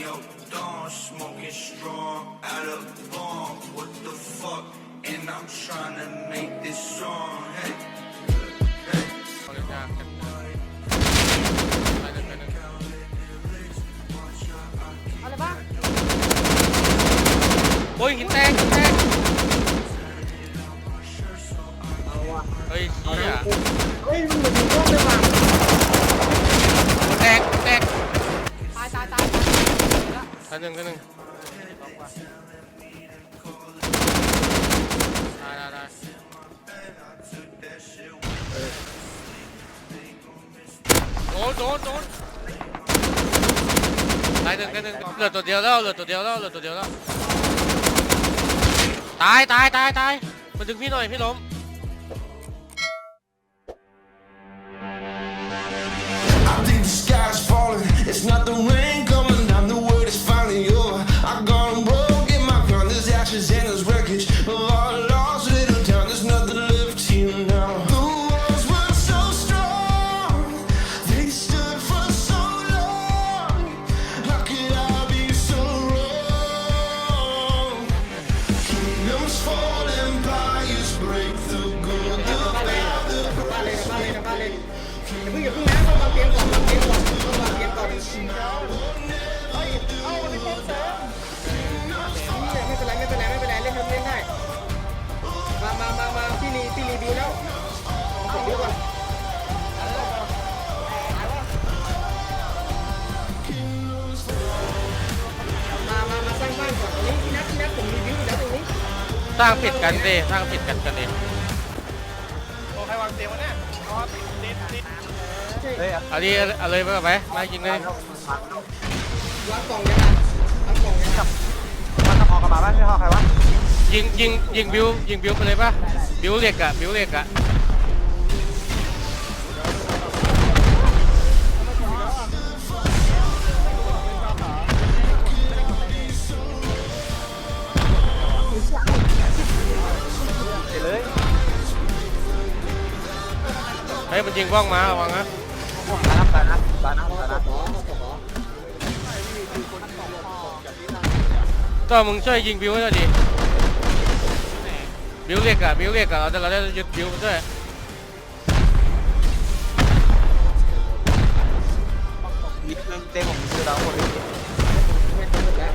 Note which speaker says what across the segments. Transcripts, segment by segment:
Speaker 1: yo, dawn, smoking strong out of bomb. What the fuck? And I'm trying to make this song. Hey,
Speaker 2: ตายไปหนึ่งไปหนึ่งได้ได้ได้โดนโดนโดนตายหนึ่งตายหนึ่งเหลือตัวเดียวแล้วเหลือตัวเดียวแล้วเหลือตัวเดียวแล้วตายตายตายตายมาดึงพี่หน่อยพี่ล้ม
Speaker 3: สร้างผิ
Speaker 2: ดกันดิสร้างผิดกันกันดิ
Speaker 3: ใครวาง
Speaker 2: เอาดิเอาเลยไปก่อนไปมายิงเลยวา
Speaker 3: งกล่องยังไงวางกล่องยังไง
Speaker 4: มันจะพอกระบะบ้านที่ห้อใครวะ
Speaker 2: ยิงยิงยิงบิวยิงบิวไปเลยปะบิวเหล็กอะบิวเหล็กอะ
Speaker 4: เฮ้
Speaker 2: ยมันยิงบ้องมาระวังนะ
Speaker 4: ตานับตานับตานับตานับ
Speaker 3: ขอขอ
Speaker 2: ก็มึงช่วยยิงบิวให้หน่อยดิบิวเหล็กอะบิวเหล็กอะเราจะเราจะยึดบิวมันด้วย
Speaker 4: มีเครื่องเต็มของคือเราหมดเลย
Speaker 3: ไม่ต้องหมดแล้ว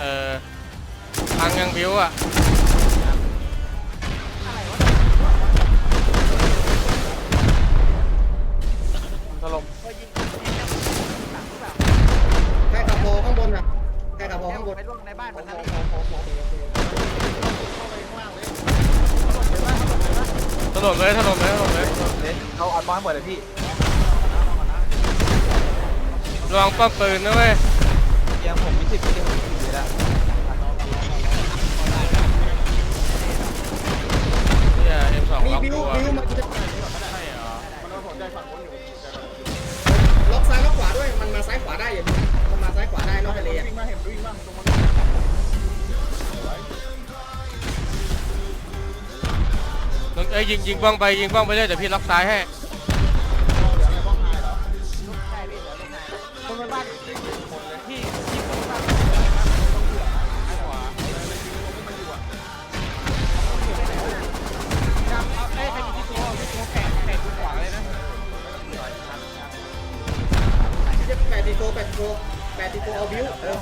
Speaker 2: เออพังยังบิวอะ
Speaker 4: ในบ้านมันนะ
Speaker 2: ถล่มเลยถล่มเลยถล่มเลย
Speaker 4: เล่นเอาอัดบอลเปิดเลยพี่
Speaker 2: ระวังป้อมปืนนะเว้ย
Speaker 4: เตียงผมมีสิบเตียงผมมีสิบเลยละ
Speaker 2: เนี่ยเอ็มสอง
Speaker 3: มี
Speaker 2: ล็อก
Speaker 3: บิว
Speaker 2: ตัว
Speaker 3: บิวมันจะล็อกซ้ายล็อกขวาด้วยมันมาซ้ายขวาได้อย่ามันมาซ้ายขวาได้นอกทะเลอะ
Speaker 2: เอ้ยยิงยิงบ้องไปยิงบ้องไปเลยเดี๋ยวพี่ล็อกซ้ายให้
Speaker 4: คนบ้านที่เอ้ยใครมีที่ตัวที่ตัวแข่งแข่งขวาเลยนะ
Speaker 3: แปดตีโฟแปดตีโฟแปดตีโฟเอาบิวเออ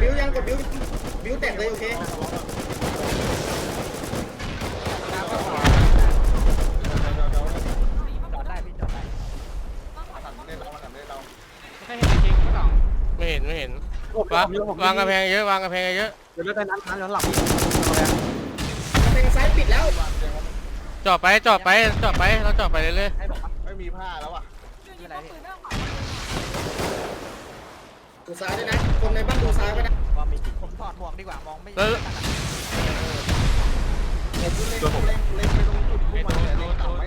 Speaker 3: บิวยังกดบิวบิวแตกเลยโอเค
Speaker 2: ไม่เห็นไม่เห็นวางวางกระแพงเยอะวางกระแพงเยอะ
Speaker 4: เดี๋ยวเลือกได้น้ำน้ำย้อนหลัง
Speaker 3: เป็นซ้ายปิดแล้ว
Speaker 2: จอดไปจอดไปจอดไปเราจอดไปเรื่อย
Speaker 3: ดูซ้ายด้วยนะ คนในบ้านดูซ้ายไว้นะ
Speaker 4: ว่ามีผมถอดหมวกดีกว่ามองไม่
Speaker 2: ๆแล้ว
Speaker 3: ตอบไม่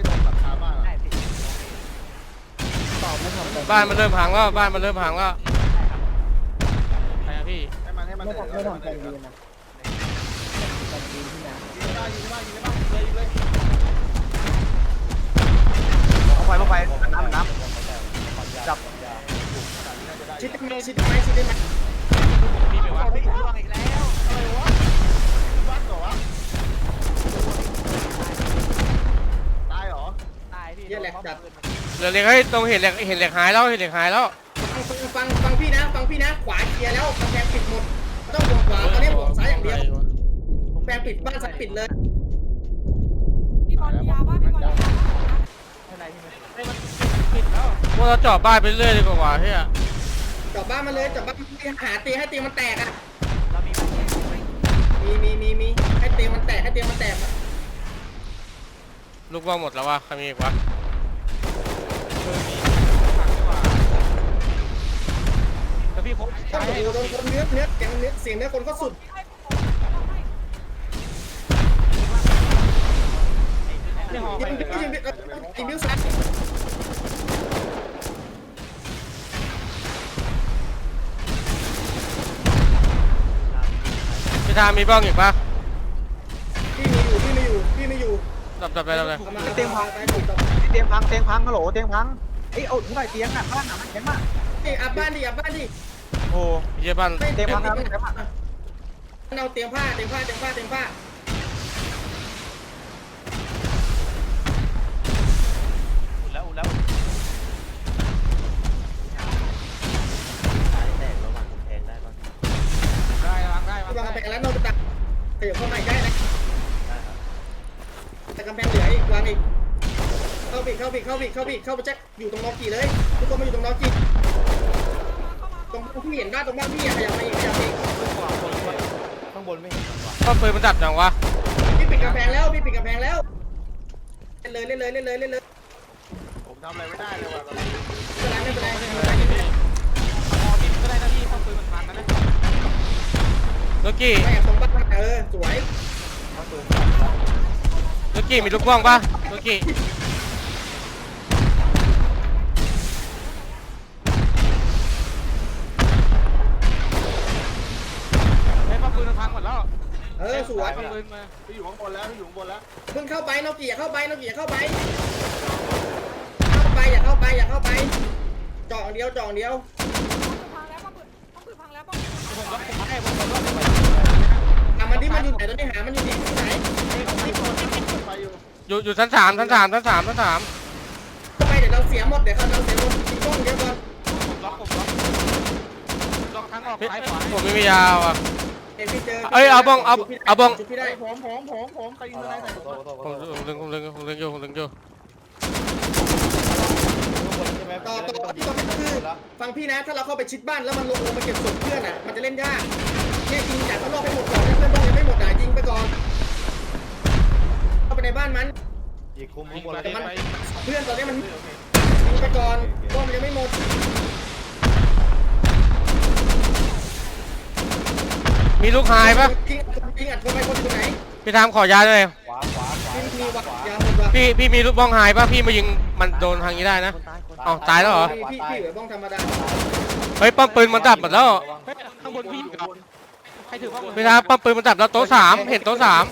Speaker 3: ตอบ
Speaker 2: บ้านมันเริ่มพังแล้วบ้านมันเริ่มพังแล้ว
Speaker 4: ไม่ทำไม่ทำแฟนดีนะแฟนดีที่นะ
Speaker 5: เอาไฟเอาไฟน้ำน้ำจับ
Speaker 3: ชิดได้ไหมชิดได้ไหมชิดได้ไหม
Speaker 2: มีไหมวะ
Speaker 5: เฮ้ยล่วงอีกแล้วอะไรวะบ้านเหรอวะตายเหรอตายพี่
Speaker 3: เหี้ยแหลกจัด
Speaker 2: เหลือเหล็กเฮ้ยตรงเห็นเหล็กเห็นเหล็กหายแล้วเห็นเหล็กหายแล้ว
Speaker 3: ฟังฟังฟังพี่นะฟังพี่นะขวาเคลียร์แล้วกำแพงปิดหมดต้องห่วงขวาตอนนี้ห่วงซ้ายอย่างเดียวกำแพงปิดบ้านซ้ายปิดเลย
Speaker 6: พี่บอลยาบ้าพี่บอลยาบ้า
Speaker 5: อะไรพี่ไหม
Speaker 2: เฮ้ยมันปิดแล้วพวกเราเจาะบ้านไปเรื่อยดีกว่าเฮีย
Speaker 3: จอบบ้านมาเลยจอบบ้านหาเตียงให้เตียงมันแตกอะ
Speaker 5: เรามี
Speaker 3: มีมีมีมีให้เตียงมันแตกให้เตียงมันแตก
Speaker 2: ลูกว่างหมดแล้ววะใครมีอีกวะ
Speaker 5: แล้วพี่ครบ
Speaker 3: โอ้โหโดนคนเนื้อเนื้อเสียงเนื้อเสียงเนื้อคนก็สุด
Speaker 5: ไม่หอ
Speaker 3: ยิงบิวยิงบิวยิงบิวซ้าย
Speaker 2: พี่ทามมีบ้องอีกปะ
Speaker 3: พี่มีอยู่พี่ไม่อยู่พี่ไม่อยู่
Speaker 2: ดับดับไปดับเลย
Speaker 5: เตียงพังเตียงพังเตียงพังฮัลโหลเตียงพังเอ้ยเอาเท่าไหร่เตียงอะบ้านอะมันแข็งมาก
Speaker 3: นี่อับบ้านดิอับบ้านดิ
Speaker 5: โอ้
Speaker 2: เยี่ยบ้าน
Speaker 5: เตียงพังครับ
Speaker 3: เอาเตียงผ้าเตียงผ้าเตียงผ้าเตียงผ้า
Speaker 5: วาง
Speaker 3: อีกเข้าไปเข้าไปเข้าไปเข้าไปเข้าไปแจ็คอยู่ตรงนอกีเลยทุกคนมาอยู่ตรงนอกีตรงพี่เห็นบ้านตรงบ้านพี่อะขยับมาอีกขยับมาอีก
Speaker 5: ข้างบนไม่เห็น
Speaker 2: ก็ปืนมันดับจังวะ
Speaker 3: พี่ปิดกำแพงแล้วพี่ปิดกำแพงแล้วเล่นเลยเล่นเลยเล่นเลยเล่นเลย
Speaker 5: ผมทำอะไรไม่ได้เลยว่ะ
Speaker 3: ไม่เป็นไรไม่เป็นไรไม่เป็นไร
Speaker 5: พอพี่ก็ได้หน้าที่ข้างปืนมันพังนะ
Speaker 2: ลูกกี้
Speaker 3: ไม่แอบตรงบ้านเออสวย
Speaker 2: ลูกกี้มีลูกบ้องปะลูกกี้
Speaker 5: ไอ้ข้างปืนมันพังหมดแล้ว
Speaker 3: เออสวย
Speaker 5: ข้างปืนมาพี่อยู่ข้างบนแล้วพี่อยู่ข้างบนแล้ว
Speaker 3: เพิ่งเข้าไปนอกีอย่าเข้าไปนอกีอย่าเข้าไป เข้าไปอย่าเข้าไปอย่าเข้าไปจ่องเดียวจ่องเดียว
Speaker 6: พังแล้วป้อมปืนป้อมปืนพังแล้วป้อมปืน
Speaker 5: ผมล็อกผมให้ผมล็อกไป
Speaker 3: หา มันที่มันอยู่ไหนตอนนี้หา มันอยู่ที่ไหน
Speaker 5: ไปอยู่
Speaker 2: อยู่อยู่ชั้นสามชั้นสามชั้นสามชั้นสาม
Speaker 3: เข้าไปเดี๋ยวเราเสียหมดเดี๋ยวเราเสียหมดตีกล้องเดี๋ยวก่อน
Speaker 5: ผมล็อกผมล็อกล็อกทั้งออก
Speaker 2: พี่
Speaker 5: ซ้ายขวา
Speaker 2: ผมไม่มียาวอะ
Speaker 3: เอ็มพี่เจอ
Speaker 2: เอ้ยเอาบ้องเอาเอาบ้อง
Speaker 3: จุดพี่ได้
Speaker 5: ผมผมผมผมใครยิงอะไรใส่ผม
Speaker 2: ผมผมลึงผมลึงผมลึงอยู่ผมลึงอยู่
Speaker 3: ต่อต่อที่ต่อไม่คือฟังพี่นะถ้าเราเข้าไปชิดบ้านแล้วมันลงลงมาเก็บศพเพื่อนอะมันจะเล่นยาก เนี่ยยิงจากข้างนอกไปหมดก่อนถ้าเพื่อนบ้านยังไม่หมดอะยิงไปก่อนเข้าไปในบ้านมัน
Speaker 5: ยิงคุม
Speaker 2: ยิง
Speaker 5: บน
Speaker 2: ไป
Speaker 5: เลย
Speaker 2: ยิงไป
Speaker 3: เพื่อนตอนนี้มันยิงไปก่อนบ้านมันยังไม่หมด
Speaker 2: มีลูกหายปะ
Speaker 3: ยิงยิงอัดคนไปคนอยู่ไหน
Speaker 2: พี่ทามขอยาด้วย
Speaker 3: พี่มีวัดยาหมดว่ะ
Speaker 2: พี่พี่มีลูกบ้องหายปะพี่มายิงมันโดนทางนี้ได้นะเอ้าตายแล้วเหรอ
Speaker 3: พี่พี่พี่เหลือบ้องธรรมดา
Speaker 2: เฮ้ยป้อมปืนมันดับหมดแล้ว
Speaker 5: ข้างบนพี่อยู่ ใครถือว่า
Speaker 2: พี่ทาป้อมปืนมันดับแล้วโต๊ะสามเห็นโต๊ะสาม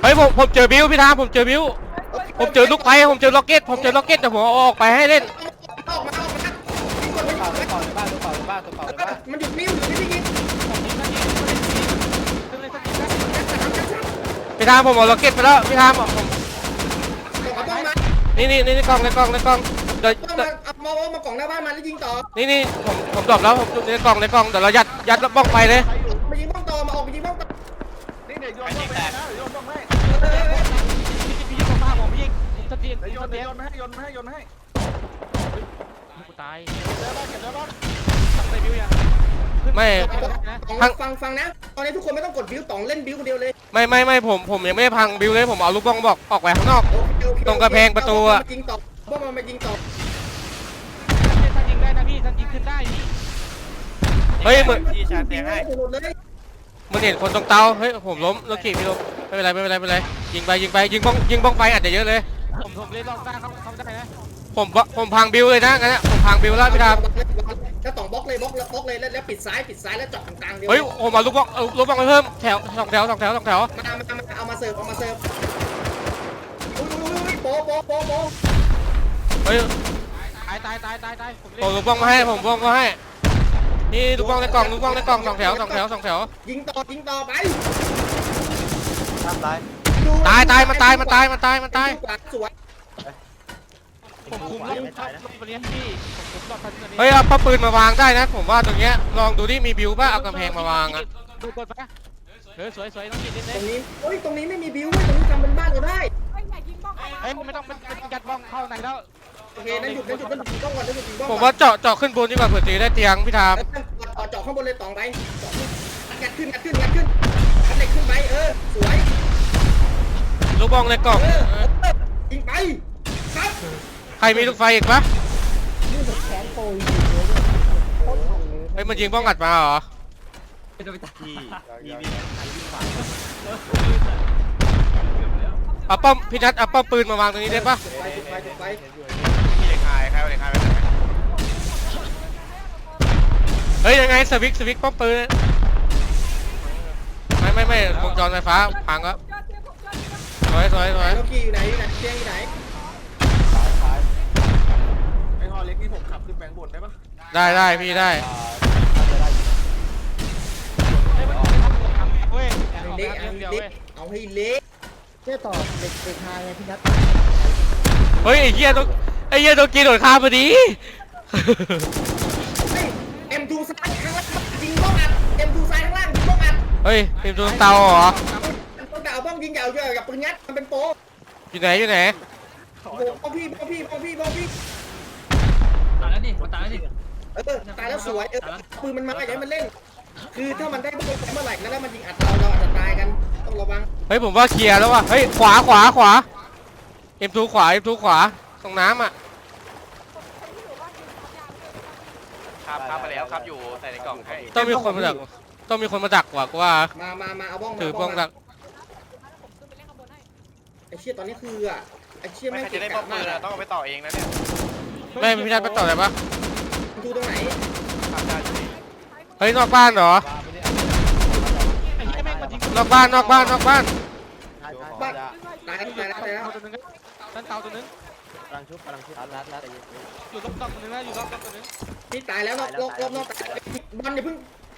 Speaker 2: เฮ้ยผมผมเจอบิวพี่ทามผมเจอบิวผมเจอลูกไปผมเจอล็อกเก็ตผมเจอล็อกเก็ตแต่ผมเอาออกไปให้เล่น
Speaker 3: ออกมาออกมายิงคนไม่อยู่ไหมมันหยุดนิ่วอยู่นี่พี่ยิง
Speaker 2: พี่ทามผมเอาล็อกเก็ตไปแล้วพี่ทามผมนี่นี่นี่กล้องในกล้องในกล้อง เดี๋ยว
Speaker 3: บ้องมาเอามาเอามากล่องหน้าบ้านมันแล้วยิงต่อ
Speaker 2: นี่นี่ผมผมดรอปแล้วผมในกล้องในกล้องเดี๋ยวเรายัดยัดบ้องไปเลย
Speaker 3: มายิงบ้องต่อมาออกมายิงบ้องต่อ
Speaker 5: นี่เดี๋ยวโยนต้องไปนะเดี๋ยวโยนต้องให้
Speaker 3: เออเออ
Speaker 5: พี่ยิงผมมาผมยิงผมจะเตียนเดี๋ยวโยนเดี๋ยวโยนให้โยนให้โยนให้
Speaker 2: กูตาย
Speaker 5: เดี๋ยวบ้านเก็บเดี๋ยวบ้านใส่บิวยัง
Speaker 2: ไม่
Speaker 3: ฟังฟังฟังนะตอนนี้ทุกคนไม่ต้องกดบิวต่องเล่นบิวคนเดียวเลย
Speaker 2: ไม่ไม่ไม่ผมผมยังไม่ได้พังบิวเลยผมเอาลูกบ้องบอกออกไปข้างนอก
Speaker 3: โอเคโอเค
Speaker 2: ตรงกระแพงประตูอะ
Speaker 3: ยิงต่อบ้องมันมายิงต่อ
Speaker 5: ท่านยิงได้นะพี่ ท่านยิงขึ้นได้พี่
Speaker 2: เฮ้ยมึง
Speaker 3: ที่ชาร์จแทงให้หมดเลย
Speaker 2: มึงเห็นคนตรงเตาเฮ้ยผมล้มแล้วกี่พี่ล้มไม่เป็นไรไม่เป็นไรไม่เป็นไรยิงไปยิงไปยิงบ้องยิงบ้องไปอาจจะเยอะเลย
Speaker 5: ผมผมเล่นรอบหน้าเขาเขาได้นะ
Speaker 2: ผมผมพังบิวเลยนะงั้นนะผมพังบิวแล้วพี่ทาม
Speaker 3: ถ้าต่องบล็อกเลยเลยบล็อกแล้วบล็อกเลยแล้วแล้วปิดซ้ายปิดซ้ายแล้วเจาะตรงกลางเดียว
Speaker 2: เฮ้ยผมมาลูกบอลเอาลูกบอลไปเพิ่มแถวสองแถวสองแถวสองแถว
Speaker 3: มามามาเอามาเสิร์ฟเอามาเสิร์ฟอุ้ยอุ้ยอุ้ยโป๊ะโป๊ะโป๊ะโป๊ะ
Speaker 2: เฮ้ย
Speaker 4: ตายตายตายตายตายผม
Speaker 2: ผมลูกบอลมาให้ผมลูกบอลมาให้ นี่ลูกบอลในกล่องลูกบอลในกล่องสองแถวสองแถวสองแถว
Speaker 3: ยิงต่อยิงต่อไป
Speaker 5: ตามตาย
Speaker 3: ดู
Speaker 2: ตายตายมันตายมันตายมันตายมันตาย
Speaker 3: ขวาสวย
Speaker 4: ผมคุมรอบรอบรอบนี้ให้พี่ผมคุมรอบพันนี้
Speaker 2: เฮ้ยเอาป้าปืนมาวางได้นะ ผมว่าตรงเนี้ยลองดูดิมีบิวป่ะเอากำแพงมาวางอะ
Speaker 4: ดูกดไปเออสวยสวยต้องกินเล่น
Speaker 3: ต
Speaker 4: เล่
Speaker 3: ร
Speaker 4: น
Speaker 3: งนี้เฮ้ยตรงนี้ไม่มีบิวเว้ยตรงนี้ทำเป็นบ้านเราได้
Speaker 6: เฮ้ยอย่ายิงบ้องเข้ามา
Speaker 4: เฮ้ยไม่ต้องเป็นกัดบ้องเข้าในแล้ว
Speaker 3: โอเคนั่นหยุดนั่นหยุดนั่นหยุดยิงบ้องก่อนนั่นหยุดยิงบ้อง
Speaker 2: ผ
Speaker 3: ก่
Speaker 2: ม
Speaker 3: อน
Speaker 2: ว่าเจาะเจาะขึ้นบนดีกว่าเผื่อตีได้เตียงพี่ทาม
Speaker 3: แล้วต่อเจาะข้างบนเลยต่องไปเจาะขึ้นงัดขึ้นงัดขึ้นงัดขึ้นงัดเหล็กขึ้นไปเออสวย
Speaker 2: ลูกบอลในกล่อง
Speaker 3: เออ
Speaker 2: เออ
Speaker 3: เออยิงไปครับ
Speaker 2: ใครมีลูกไฟอีกปะเฮ้ยมันยิงบ้องอัดมาเหรอเอาป้อมพี่นัทเอาป้อมปืนมาวางตรงนี้ได้ปะ
Speaker 3: จุดไฟจุดไฟจุดไฟ
Speaker 2: ฮ้ยยังไงสวิกสวิกป้อมปืนไม่ไม่ไม่วงจรไฟฟ้าพังแล้ว
Speaker 6: เจอเจอผมเจอเจอ
Speaker 2: สวยสวยสวย
Speaker 3: โนกี้อยู่ไหนอยู่ไหนเตียงอยู่ไหน
Speaker 5: ไอ้ฮอเล็กนี่ผมขับขึ้นแบงค์บนได้ปะ
Speaker 2: ได้ได้พี่ได้
Speaker 4: เฮ้ยมันทำเว้ย
Speaker 3: เอาให้เละเอาให้
Speaker 4: เดียว
Speaker 3: เละ
Speaker 4: เว้ย
Speaker 3: เอาให้เละ
Speaker 2: เฮ้ยไอ้เหี้ยต้องไอ้เหี้ยต้องกินโดดข้ามพอดี
Speaker 3: เฮ้ยเอ็ม ทูซ้ายข้างล่างยิงบ้องอัดเอ็มทูซ้ายข้างล่างยิงบ้องอัด
Speaker 2: เฮ้ยเต็มตัวเตาเหรอ
Speaker 3: ต้องแต่เอาบ้องยิงอย่าเอาอย่าปืนงัดมันเป็นโป๊ะ
Speaker 2: อยู่ไหนอยู่ไหน
Speaker 3: โอ้โหบ้องพี่บ้องพี่บ้องพี่บ้องพี่
Speaker 4: ตายแล้วนี่มันตายแล้วนี่
Speaker 3: เออตายแล้วสวยเออปืนมันมาอย่าให้มันเล่น คือถ้ามันได้บ้องไปเมื่อไหร่แล้วมันยิงอัดเราเราอาจจะตายกันต้องระวัง
Speaker 2: เฮ้ยผมว่าเคลียร์แล้วว่ะ เฮ้ยขวาขวาขวา เอ็มทูขวาเอ็มทูขวาตรงน้ำอะ
Speaker 7: ครับครับมาแล้วครับอยู่ใส่ในกล่องให้
Speaker 2: ต้องมีคนมาดักต้องมีคนมาดักกว่ากูว่า
Speaker 3: มามามาเอาบ้องมา
Speaker 2: ถือบ้องดัก
Speaker 6: ผมขึ้นไปเล่นข้างบนให้
Speaker 3: ไอ้เชี่ยตอนนี้คืออะไอ้เชี่ย
Speaker 7: ไม่
Speaker 3: แม่ง
Speaker 7: ใคร
Speaker 3: เก่
Speaker 7: จะ
Speaker 3: ง
Speaker 7: ได้ป้
Speaker 3: กา
Speaker 7: อ
Speaker 3: จ
Speaker 7: มปื
Speaker 3: มาก
Speaker 7: นอะต้องเอาไปต่อเองนะเนี่ย
Speaker 2: ไม่พี่นัทไปต่อเลยปะ
Speaker 3: ดูตรงไหน
Speaker 7: ครับได้อยู่นี่
Speaker 2: เฮ้ยนอกบ้านเหรอ
Speaker 4: ไอ้เหี้ยแม่งมันยิง
Speaker 2: นอกบ้านนอกบ้านนอกบ้าน
Speaker 3: บ้านตายแล้วตายแล้วตายแล้ว
Speaker 4: ตัวนึงด้านเตาตัวนึง
Speaker 5: กำ ลังชุบกำลังชุบรัดรัดรัด
Speaker 4: อยู่รอบๆตัวนึงนะอยู่รอบๆตัวนึง
Speaker 3: นี่ตายแล้วรอบรอบรอบนอกตายบอลอย่าเพิ่ง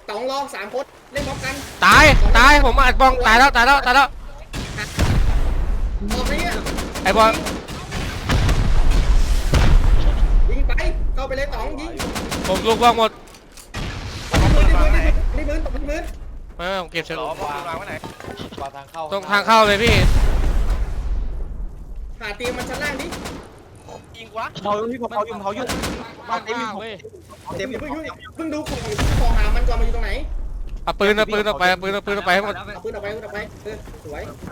Speaker 3: สองรองสามคนเล่นพร้อมกัน
Speaker 2: ตายตายผมอัดบองตายแล้วตายแล้วตายแล้ว
Speaker 3: ออกไปเนี่ย
Speaker 2: ไอ้บอล
Speaker 3: ยิงไปเข้าไปเลยต๋องยิง
Speaker 2: ผมลูกบองหมด
Speaker 3: นี่มือนี่มือนี่มือตบมือ
Speaker 2: ไม่ไม่ผมเก็บเฉ
Speaker 7: หร
Speaker 2: ล
Speaker 7: อป้อมปืนวางไว้ไหน
Speaker 5: วางทางเข้า
Speaker 2: ตรงทางเข้าเลยพี่
Speaker 3: หาเตียงมันชั้นล่างดิ
Speaker 7: ยิงวะ
Speaker 5: เขาอยู่ที่เขาอยู่เขาอยู่
Speaker 4: บ้านมากเว้ย
Speaker 3: เดี๋ยวเพิ่งเพิ่งดูของของหามันก่อนมันอยู่ตรงไหน
Speaker 2: เอาปืนเอาปืนออกไปเอาปืนเอาปืนออกไปให้หมด
Speaker 3: เอาปืนออกไปปืนออกไปเออสวย
Speaker 6: เ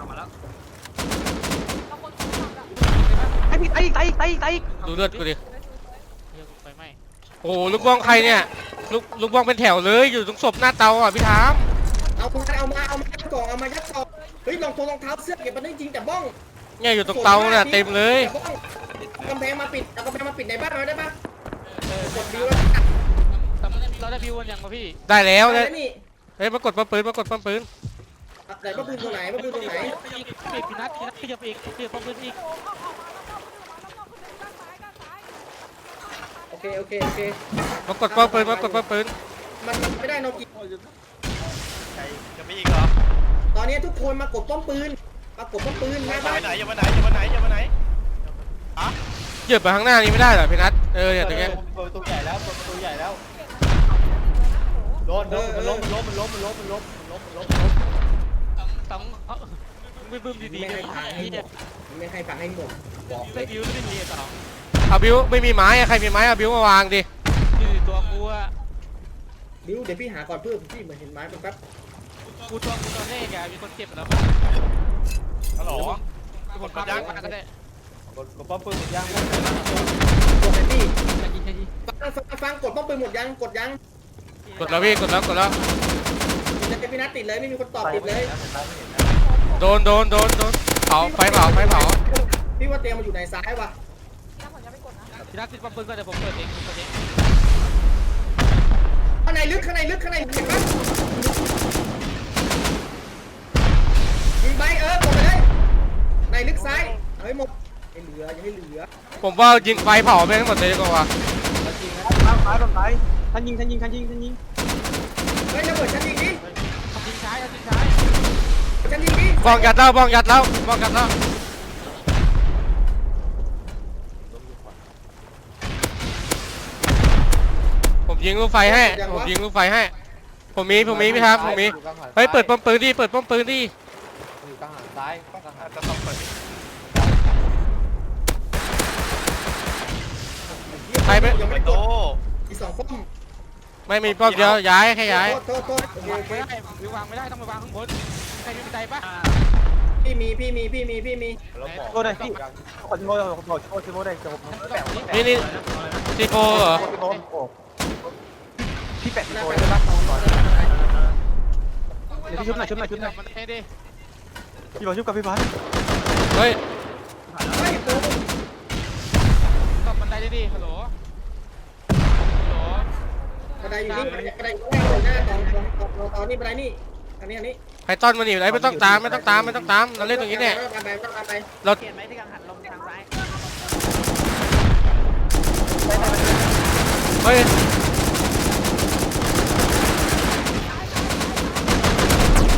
Speaker 6: ราคนขับอะ
Speaker 5: ไอ้พี่ไอ้ไอ้ไอ้ไอ้
Speaker 2: ดูเลือดกูดิ
Speaker 4: เหี้ยไฟไหม้
Speaker 2: โอ้โหลูกบองใครเนี่ยลูกลูกบองเป็นแถวเลยอยู่ตรงศพหน้าเตาอะพี่ถาม
Speaker 3: เอามาเอามาเอามายัดกล่องเอามายัดกล่องเฮ้ยรองทงรองเท้าเสื้อเก็บมันได้จริงแต่บ้อง
Speaker 2: เนี่ยอยู่ตรงเตาเนี่ยเต็มเลย
Speaker 3: แต่บ้องกำแพงมาปิดเอากำแพงมาปิดในบ้านเราได้ปะ
Speaker 4: เออก
Speaker 3: ดบิวแล้ว
Speaker 4: เราได้บิวกันยังวะพี่
Speaker 2: ได้แล้ว
Speaker 3: เอา
Speaker 2: เนี่ย
Speaker 3: นี่
Speaker 2: เฮ้ยมากดปั๊มปืนมากดปั๊มปืน
Speaker 3: ไหนป้าปืนตรงไหนป้าปืนตรงไหน
Speaker 4: อีกอีกพี่นัทพี่นัทขยับอีกขยับป้อมปืนอีก
Speaker 3: โอเคโอเคโอเค
Speaker 2: มากดปั๊มปืนมากดปั๊มปืน
Speaker 3: มันมันไม่ได้โนกิ
Speaker 7: จะมีอีกเหรอ
Speaker 3: ตอนนี้ทุกคนมากดป้อมปืน มากดป้อมปืนหน้า
Speaker 7: อย่า
Speaker 3: บ้า
Speaker 7: ไป
Speaker 3: น
Speaker 7: ไหนอย่าไปไหนอย่าไปไหนอย่าไปไหน
Speaker 2: เหยียบไปข้างหน้านี้ไม่ได้เหรอพี่นัทเออเนี่ยตรงเนี้ย
Speaker 5: เปิดประตูใหญ่แล้วเปิดประตูใหญ่แล้ว โดนโดนมันล้มมันล้มมันล้มมันล้มมันล้มมันล้มมันล้มมันล้ม
Speaker 4: ต้องเอาไม่บึ้มดี
Speaker 3: ไม่
Speaker 4: ๆ
Speaker 3: ให้
Speaker 4: นะ
Speaker 3: พังให้
Speaker 4: พี่
Speaker 3: หมดไม่ให้พังให้หมดบอกเล
Speaker 4: ได้
Speaker 3: ย
Speaker 4: บิวได้ดีสอง
Speaker 2: เอาบิวไม่มีไม้อะใครมีไม้เอาบิวมาวางดิ
Speaker 4: อยู่ตัวกูอะ
Speaker 3: บิวเดี๋ยวพี่หาก่อนเพื่อพี่เหมือนเห็นไม้แป๊บ
Speaker 4: กูตัวกูตัวเลขอะมีคนเจ็บแล้ว
Speaker 7: ฮัลโหล
Speaker 4: มีคนพักยังก็ได้
Speaker 5: กดกดป้อมปืนหมดยัง
Speaker 3: กดเลยพี่
Speaker 4: จะยิงจะยิง
Speaker 3: ฟังฟังฟังกดป้อมปืนหมดยังกดยัง
Speaker 2: กดแล้วพี่กดแล้วกดแล้ว
Speaker 3: ติดเลยพี่นัทติดเลยไม่มีคนตอบติดเลย
Speaker 2: โดนโดนโดนโดนเผาไฟเผาไฟเผา
Speaker 3: พี่ว่าเตียงมันอยู่ไหนซ้ายวะ
Speaker 6: พี่นัทผมจะไปกดนะ
Speaker 4: พี่นัทติดป้อมปืนก็เดี๋ยวผมเปิดเองผมเปิดเอง
Speaker 3: ในลึกข้างในลึกข้างในเห็นปะยิงไปเออกดไปเลยในลึกซ้ายเฮ้ยหมดให้ เหลืออย่าให้เหลือ
Speaker 2: ผมว่ายิงไฟเผาไปทั้งหมดเลยดีกว่า
Speaker 5: ทางซ้ายทางซ้ายท่านยิงท่านยิงท่านยิงท่านยิง
Speaker 3: เฮ้ยระเบิดชั้นยิงดิ
Speaker 4: ยิงซ้ายยิงซ้าย
Speaker 3: ชั้นยิงดิ
Speaker 2: บ้องยัดแล้วบ้องยัดแล้วบ้องยัดแล้วผมยิงลูกไฟให้ผมยิงลูกไฟให้ ผมมีผมมีพี่ครับผมมีเฮ้ยเปิดป้อมปืนดิเปิดป้อมปืนดิ
Speaker 5: อยู่กลางหันซ้ายกลางหัน
Speaker 7: จะต้องเปิด
Speaker 2: ใครไม่
Speaker 3: ยังไม่
Speaker 7: โต
Speaker 3: กดอีกสองป้อม
Speaker 2: ไม่มีป้อมเดียวย้ายแค่ย้าย
Speaker 3: โทษโทษโทษโอเคโอเค
Speaker 4: ไม่ได้หรือวางไม่ได้ต้องไปวางข้างบนใครมีใจปะ
Speaker 3: พี่มีพี่มีพี่มีพี่มี
Speaker 5: โทษได้พี่ขอโทษขอโทษขอโทษได้จะผมแปะ
Speaker 2: นี่นี่ซีโฟเหรอ
Speaker 5: พี่โอ้พี่แปะโทษได้ปะเดี๋ยวพี่ชุบหน่อยชุบหน่อยชุบหน่อย
Speaker 4: มันเท่ดิ
Speaker 5: พี่บอลชุบกับพี่บอล
Speaker 2: เฮ้ย
Speaker 3: เฮ้ยตัว
Speaker 4: ตบบันไดได้ดิฮัลโหลฮัลโหล
Speaker 3: กระไดอยู่นี่กระไดอยู่หน้าตอนตอนตอนตอนนี้กระไดนี่อันนี้อันนี้
Speaker 2: ไพต้อนมันอยู่ไหนไม่ต้องตามไม่ต้องตามไม่ต้องตามเราเล่นตรงนี้เนี่ย
Speaker 3: ไม่ต้องตามไปไม่ต้องตามไป
Speaker 2: เรา
Speaker 6: เห็นไหมที่กังหันลงทางซ้าย
Speaker 2: เฮ้ย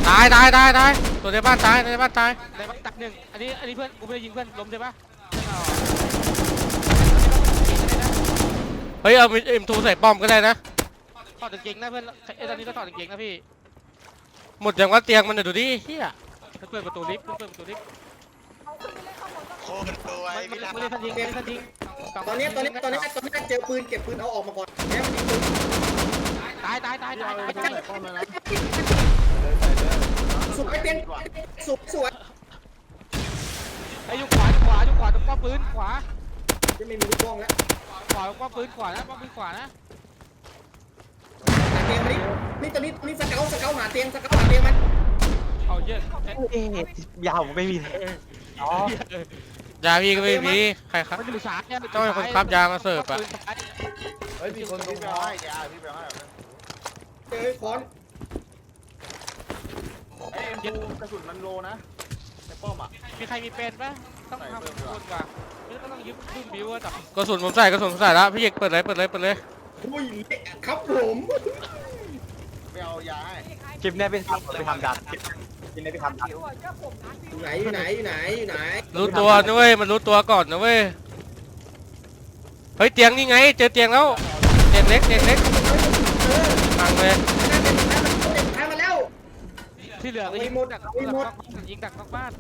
Speaker 2: ตายตายตายตายตัวในบ้านตายตัวในบ้านตาย
Speaker 4: ได้ปะตักหนึ่งอันนี้อันนี้เพื่อนกูไม่ได้ยิงเพื่อนล้มใช่ปะ
Speaker 2: เฮ้ยเอาเอ็มทูใส่ป้อมก็ได้นะ
Speaker 4: ถอดกางเกงนะเพื่อนเอ้ยตอนนี้ก็ถอดกางเกงนะพี่
Speaker 2: หมดอย่างว่าเตียงมันน่ะดูดิเฮีย
Speaker 4: เปิดประตูลิฟต์เปิดประตูลิฟต์
Speaker 6: เขาขึ้นไปเล่นข้างบนก็
Speaker 7: โคตรตัว
Speaker 4: ไม่
Speaker 7: ไอ้
Speaker 4: ไม่
Speaker 7: พี่
Speaker 4: ไม่ได้ทันยิงไม่ได้ทันยิง
Speaker 3: ตอนนี้ตอนนี้ตอนนี้ตอนนี้เจอปืนเก็บปืนเอาออกมาก่อนแล้วมันยิงปืน
Speaker 4: ตายตายตายตายตาย
Speaker 3: สวยเตียงสวยสวย
Speaker 4: ไอ้ยุขวายุขวายุขวาตรงป้อมปืนขวา
Speaker 3: จะไม่มีลูกบ้องแล้ว
Speaker 4: ขวาป้อมปืนขวานะป้อมปืนขวานะ
Speaker 3: หาเตียงมาดินี่ตอนนี้ตอนนี้สเกลสเกลหาเตียงสเกลหาเตียงมัน
Speaker 4: เอาเยอะ
Speaker 5: เอ๊ยาวไม่มีอ๋อยา
Speaker 2: พี่ก็ไม่มีใครครับ
Speaker 4: มันอยู่ซ้ายเนี่ย
Speaker 2: ต้องให้คนขับยามาเสิร์ฟอะ
Speaker 5: เฮ้ยมีคนตรงซ้าย
Speaker 3: เจอค้อน
Speaker 5: กระสุนมันโลนะในป้อมอะ
Speaker 4: มีใครมีเป็นปะต้องทำคนกว่าไม่ต้องยึดบึ้มบิวอะจับ
Speaker 2: กระสุนผมใส่กระสุนผมใส่แล้วพี่เอกเปิดเลยเปิดเลยเปิดเลย
Speaker 3: อุ้ยเละครับผม
Speaker 5: ไม่เอายาให้
Speaker 6: ใคร
Speaker 5: คลิปนี้ไปทำไปทำดันคลิปนี้ไปทำดัน
Speaker 6: ผิวอะเจ้าผมนะ
Speaker 3: อยู่ไหนอยู่ไหนอยู่ไหนอยู่ไหน
Speaker 2: รู้ตัวนะเว้ยมันรู้ตัวก่อนนะเว้ยเฮ้ยเตียงนี่ไง เจอเตียงแล้วเตียงเล็กเตียงเล็กพังเลย
Speaker 3: ทางมาแล้ว
Speaker 4: ที่เหลือก็ยิงดักยิงดักนอกบ้าน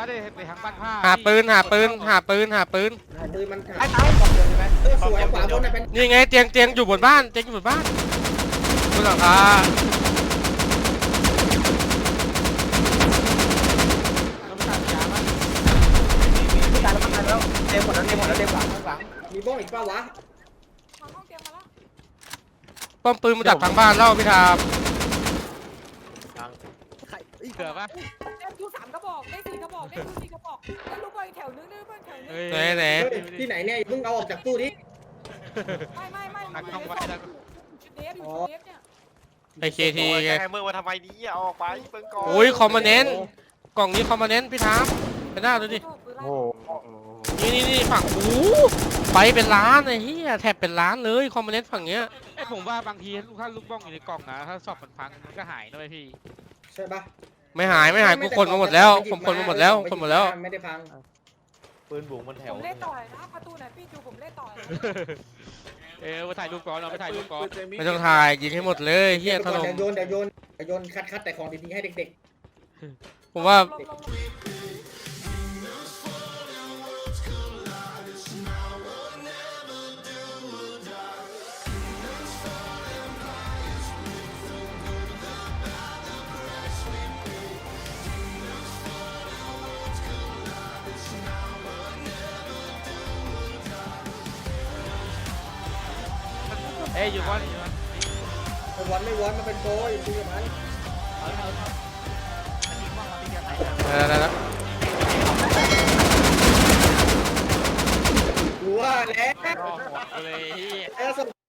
Speaker 4: มาได้ไปทางบ้านผ้า
Speaker 2: หาปืนหาปืนหาปืนหาปืน
Speaker 3: ปืนมัน
Speaker 5: ไอ้ตายป้อมเดินใช่ไหม
Speaker 3: เออสวยขวาบนน่ะเป็น
Speaker 2: นี่ไงเตียงเตียงอยู่บนบ้านเตียงอยู่บนบ้านบนหลังคา
Speaker 4: เราไปตัดยาบ้าง
Speaker 5: ตายแล้วตายแล้วเต็มหมดแล้วเต็มหมดแล้วเต็มหลังหลัง
Speaker 3: มีบ้องอีกเปล่าวะ
Speaker 6: มาห้องเตรียมมาแล้ว
Speaker 2: ป้อมปืนมาจากทางบ้านเล่าพี่ทาม
Speaker 4: เหลือปะ
Speaker 6: เล่นดูสามกระบอกได้สี่กระบอกได้ดูสี่กระบอกแล้วลูกบอลอีกแถวนึงได้ลูกบอลอีกแถวนึง
Speaker 2: ไหนไหน
Speaker 3: เฮ้ยที่ไหนเนี่ยเพิ่งเอาออกจากตู้ดิ
Speaker 6: ไม่ไม่ไม่
Speaker 4: ตักต้องไว้แล้ว
Speaker 6: ชุดเดฟอยู่ชุดเดฟเนี่ย
Speaker 2: ไอเคทีไง
Speaker 7: ให้เมื่อมาทำไมนี้เอาออกไปเพิ่งก่อน
Speaker 2: โอ้ยคอมมานเนนต์กล่องนี้คอมมานเนนต์พี่ทามไปหน้าดูดิ
Speaker 5: โอ้
Speaker 2: นี่นี่นี่ฝั่งโอ้โหไปเป็นล้านไอ้เหี้ยแทบเป็นล้านเลยคอมมานเนนต์ฝั่งเนี้ย
Speaker 4: ไอ้ผมว่าบางทีลูกถ้าลูกบ้องอยู่ในกล่องนะถ้าสอบมันพังมันก็หายนะเว้ยพี่
Speaker 3: ใช่ปะ
Speaker 2: ไม่หายไม่หายกูคนมาหมดแล้ว ผมคนมาหมดแล้วคนหมดแล้ว
Speaker 3: ไม่ได้พัง
Speaker 5: ปืนบุ๋งมันแถ
Speaker 6: ผ
Speaker 5: ว
Speaker 6: มเล่นต่อเลยนะประตูไหนพี่จูผมเล่นต่อเลย
Speaker 4: เออไปถ่ายรูปก่อนเราไปถ่ายรูปก่อน
Speaker 2: ไม่ต้องถ่ายยิงให้หมดเลยเหี้ยถล่ม
Speaker 3: เดี๋ยวโยนเดี๋ยวโยนเดี๋ยวโยนคัดคัดแต่ของดีๆให้เด็ก
Speaker 2: ผมว่า
Speaker 6: ลงลงลง
Speaker 4: อ้ยอยู่ก่อนอยู่ก่อน
Speaker 3: ๆไม่วอนไม่วอนมันเป็นโปรอยู่ดีกับมัน
Speaker 2: ได้แล้ว
Speaker 3: กูว่าแล้ว
Speaker 4: รอหัวกูเลยเฮีย
Speaker 3: เออส